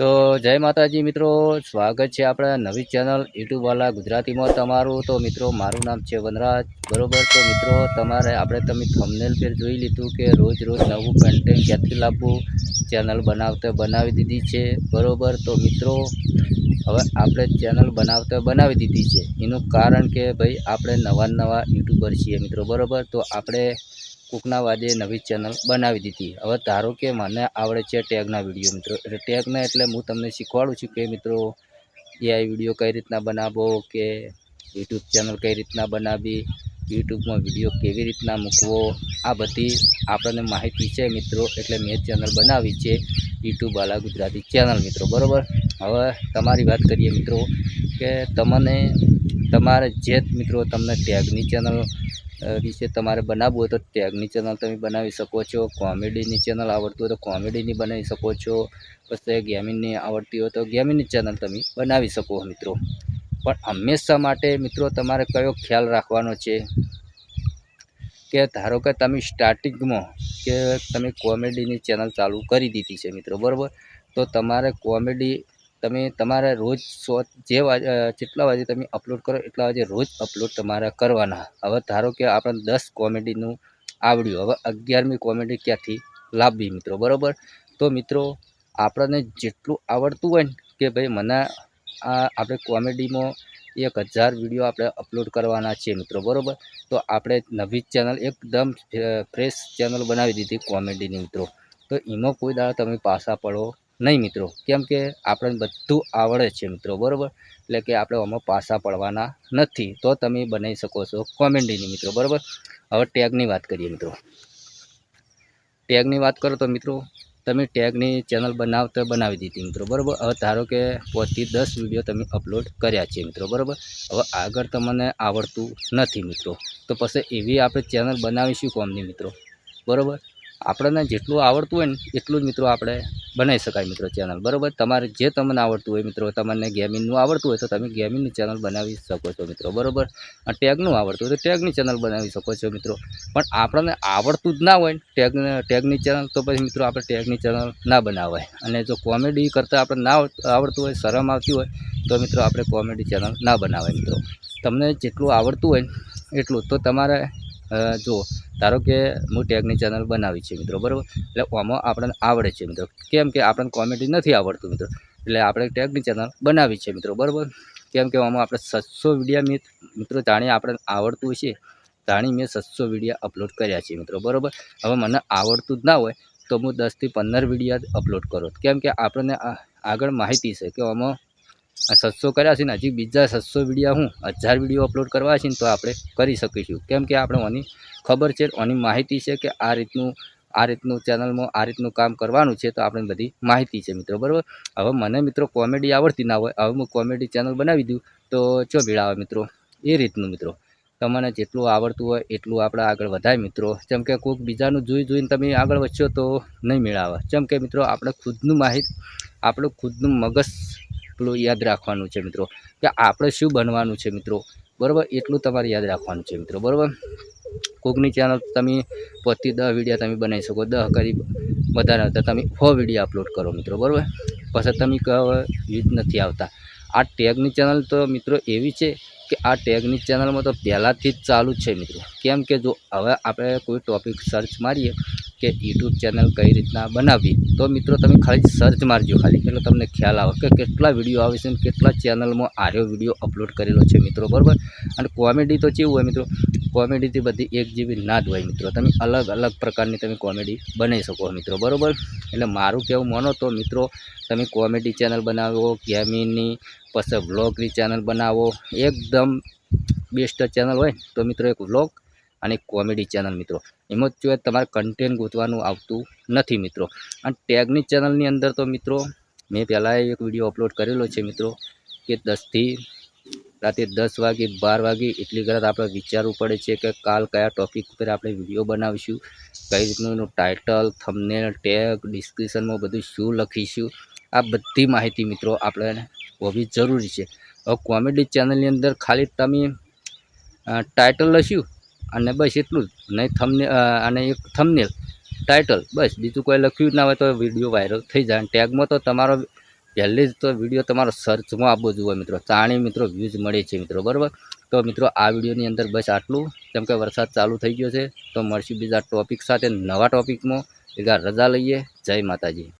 તો જય માતાજી મિત્રો, સ્વાગત છે આપણા નવી ચેનલ યુટ્યુબવાલા ગુજરાતીમાં તમારું. તો મિત્રો, મારું નામ છે વનરાજ. બરોબર? તો મિત્રો, તમારે, આપણે તમે થમનેલ પર જોઈ લીધું કે રોજ રોજ નવું કન્ટેન્ટ ક્યાંથી લાવવું? ચેનલ બનાવતા બનાવી દીધી છે. બરોબર? તો મિત્રો, હવે આપણે ચેનલ બનાવતા બનાવી દીધી છે. એનું કારણ કે ભાઈ, આપણે નવા નવા યુટ્યુબર છીએ મિત્રો. બરોબર? તો આપણે કૂકના વાદે નવી ચેનલ બનાવી દીધી. હવે ધારો કે મને આવડે છે ટેગના વીડિયો મિત્રો. એટલે ટેગના એટલે હું તમને શીખવાડું છું કે મિત્રો એઆઈ વીડિયો કઈ રીતના બનાવવો કે યુટ્યુબ ચેનલ કઈ રીતના બનાવવી, યુટ્યુબમાં વીડિયો કેવી રીતના મૂકવો, આ બધી આપણને માહિતી છે મિત્રો. એટલે મેં ચેનલ બનાવી છે યુટ્યુબ વાલા ગુજરાતી ચેનલ મિત્રો. બરાબર? હવે તમારી વાત કરીએ મિત્રો કે તમને, તમારે જે મિત્રો તમને ટેગની ચેનલ વિશે તમારે બનાવવું હોય તો ટેગની ચેનલ તમે બનાવી શકો છો. કોમેડીની ચેનલ આવડતી હોય તો કોમેડીની બનાવી શકો છો. પછી ગેમિંગની આવડતી હોય તો ગેમિંગની ચેનલ તમે બનાવી શકો મિત્રો. પણ હંમેશા માટે મિત્રો તમારે કયો ખ્યાલ રાખવાનો છે? કે ધારો કે તમે સ્ટાર્ટિંગમાં કે તમે કોમેડીની ચેનલ ચાલુ કરી દીધી છે મિત્રો, બરાબર? તો તમારે કોમેડી તમે તમારે રોજ સો, જે જેટલા વાગે તમે અપલોડ કરો, એટલા વાગે રોજ અપલોડ તમારે કરવાના. હવે ધારો કે આપણે દસ કોમેડીનું આવડ્યું, હવે અગિયારમી કોમેડી ક્યાંથી લાવવી મિત્રો, બરાબર? તો મિત્રો, આપણને જેટલું આવડતું હોય ને, કે ભાઈ મને આ આપણે કોમેડીમાં એક હજાર વીડિયો આપણે અપલોડ કરવાના છે મિત્રો, બરાબર? તો આપણે નવી ચેનલ એકદમ ફ્રેશ ચેનલ બનાવી દીધી કોમેડીની મિત્રો. તો એમાં કોઈ દાડા તમે પાછા પડો નહીં મિત્રો, કેમ કે આપણને બધું આવડે છે મિત્રો, બરાબર? એટલે કે આપણે આમાં પાછા પડવાના નથી, તો તમે બનાવી શકો છો કોમેડીની મિત્રો, બરાબર? હવે ટેગની વાત કરીએ મિત્રો. ટેગની વાત કરો તો મિત્રો, તમે ટેગની ચેનલ બનાવતા બનાવી દીધી મિત્રો, બરાબર? હવે ધારો કે પાંચથી દસ વીડિયો તમે અપલોડ કર્યા છે મિત્રો, બરાબર? હવે આગળ તમને આવડતું નથી મિત્રો, તો પછી એવી આપણે ચેનલ બનાવીશું કોમની મિત્રો, બરાબર? આપણને જેટલું આવડતું હોય ને એટલું જ મિત્રો આપણે બનાવી શકાય મિત્રો ચેનલ બરાબર? તમારે જે તમને આવડતું હોય મિત્રો, તમને ગેમિંગનું આવડતું હોય તો તમે ગેમિંગની ચેનલ બનાવી શકો છો મિત્રો. બરાબર? અને ટેગનું આવડતું હોય તો ટેગની ચેનલ બનાવી શકો છો મિત્રો. પણ આપણને આવડતું જ ના હોય ટેગ ટેગની ચેનલ તો પછી મિત્રો આપણે ટેગની ચેનલ ના બનાવાય. અને જો કોમેડી કરતાં આપણે ના આવડતું હોય, શરમ આવતી હોય, તો મિત્રો આપણે કોમેડી ચેનલ ના બનાવાય મિત્રો. તમને જેટલું આવડતું હોય એટલું. તો તમારે જો ધારો કે હું ટેગની ચેનલ બનાવી છે મિત્રો, બરાબર? એટલે આમાં આપણને આવડે છે મિત્રો. કેમ કે આપણને કોમેડી નથી આવડતું મિત્રો. એટલે આપણે ટેગની ચેનલ બનાવી છે મિત્રો, બરાબર? કેમ કે આમાં આપણે સત્સો વિડીયા મિત, મિત્રો જાણી આપણને આવડતું છે જાણી મેં સત્સો વિડીયા અપલોડ કર્યા છે મિત્રો, બરાબર? હવે મને આવડતું જ ના હોય તો હું દસથી પંદર વિડીયા અપલોડ કરું. કેમ કે આપણને આગળ માહિતી છે કે આમાં આ સત્સો કર્યા છે ને હજી બીજા સત્સો વીડિયો હું હજાર વીડિયો અપલોડ કરવા છે ને તો આપણે કરી શકીશું. કેમ કે આપણે ઓની ખબર છે, ઓની માહિતી છે કે આ રીતનું આ રીતનું ચેનલમાં આ રીતનું કામ કરવાનું છે તો આપણે બધી માહિતી છે મિત્રો, બરાબર? હવે મને મિત્રો કોમેડી આવડતી ના હોય, હવે હું કોમેડી ચેનલ બનાવી દઉં તો ચો ભીડ આવે મિત્રો? એ રીતનું મિત્રો. તમને જેટલું આવડતું હોય એટલું આપણે આગળ વધાય મિત્રો. જેમ કે કોઈક બીજાનું જોઈ જોઈને તમે આગળ વધશો તો નહીં મેળાવે જેમ કે મિત્રો આપણે ખુદનું માહિતી, આપણું ખુદનું મગજ પેલું યાદ રાખવાનું છે મિત્રો કે આપણે શું બનવાનું છે મિત્રો. બરાબર? એટલું તમારે યાદ રાખવાનું છે મિત્રો. બરાબર? કોકની ચેનલ તમે પચીસ દસ વિડીયા તમે બનાવી શકો. દસ કરી વધારે આવતા તમે હો વીડિયો અપલોડ કરો મિત્રો. બરાબર? પછી તમે કહો વ્યૂઝ નથી આવતા. આ ટેગની ચેનલ તો મિત્રો એવી છે કે આ ટેગની ચેનલમાં તો પહેલાંથી જ ચાલુ છે મિત્રો. કેમ કે જો હવે આપણે કોઈ ટોપિક સર્ચ મારીએ કે યુટ્યુબ ચેનલ કઈ રીતના બનાવવી, તો મિત્રો તમે ખાલી સર્ચ મારજો ખાલી. એટલે તમને ખ્યાલ આવે કે કેટલા વીડિયો આવે છે અને કેટલા ચેનલમાં આર્યો વીડિયો અપલોડ કરેલો છે મિત્રો, બરાબર? અને કોમેડી તો કેવું હોય મિત્રો? કોમેડીથી બધી એક જેવી ના જ હોય મિત્રો. તમે અલગ અલગ પ્રકારની તમે કોમેડી બનાવી શકો મિત્રો, બરાબર? એટલે મારું કહેવું માનો તો મિત્રો, તમે કોમેડી ચેનલ બનાવો, ગેમિંગની, પછી વ્લોગની ચેનલ બનાવો, એકદમ બેસ્ટ ચેનલ હોય તો મિત્રો એક વ્લોગ અને કોમેડી ચેનલ મિત્રો. એમાં જો તમારે કન્ટેન્ટ ગોતવાનું આવતું નથી મિત્રો. અને ટેગની ચેનલની અંદર તો મિત્રો, મેં પહેલાં એક વીડિયો અપલોડ કરેલો છે મિત્રો, કે દસથી રાતે દસ વાગે, બાર વાગે એટલી કદાચ આપણે વિચારવું પડે છે કે કાલ કયા ટોપિક ઉપર આપણે વીડિયો બનાવીશું, કઈ રીતનું એનું ટાઇટલ થમનેલ ટેગ ડિસ્ક્રિપ્શનમાં બધું શું લખીશું, આ બધી માહિતી મિત્રો આપણે હોવી જરૂરી છે. હવે કોમેડી ચેનલની અંદર ખાલી તમે ટાઇટલ લખ્યું અને બસ એટલું જ. નહીં થમને અને એક થમનેલ ટાઇટલ બસ. બીજું કોઈ લખ્યું જ ના હોય તો વીડિયો વાયરલ થઈ જાય. ટેગમાં તો તમારો પહેલી જ તો વીડિયો તમારો સર્ચમાં આપવો જોઈએ મિત્રો. ચાણી મિત્રો વ્યૂઝ મળે છે મિત્રો, બરાબર? તો મિત્રો આ વિડીયોની અંદર બસ આટલું. કેમ કે વરસાદ ચાલુ થઈ ગયો છે, તો મળશું બીજા ટોપિક સાથે નવા ટોપિકમાં ભેગા રજા લઈએ. જય માતાજી.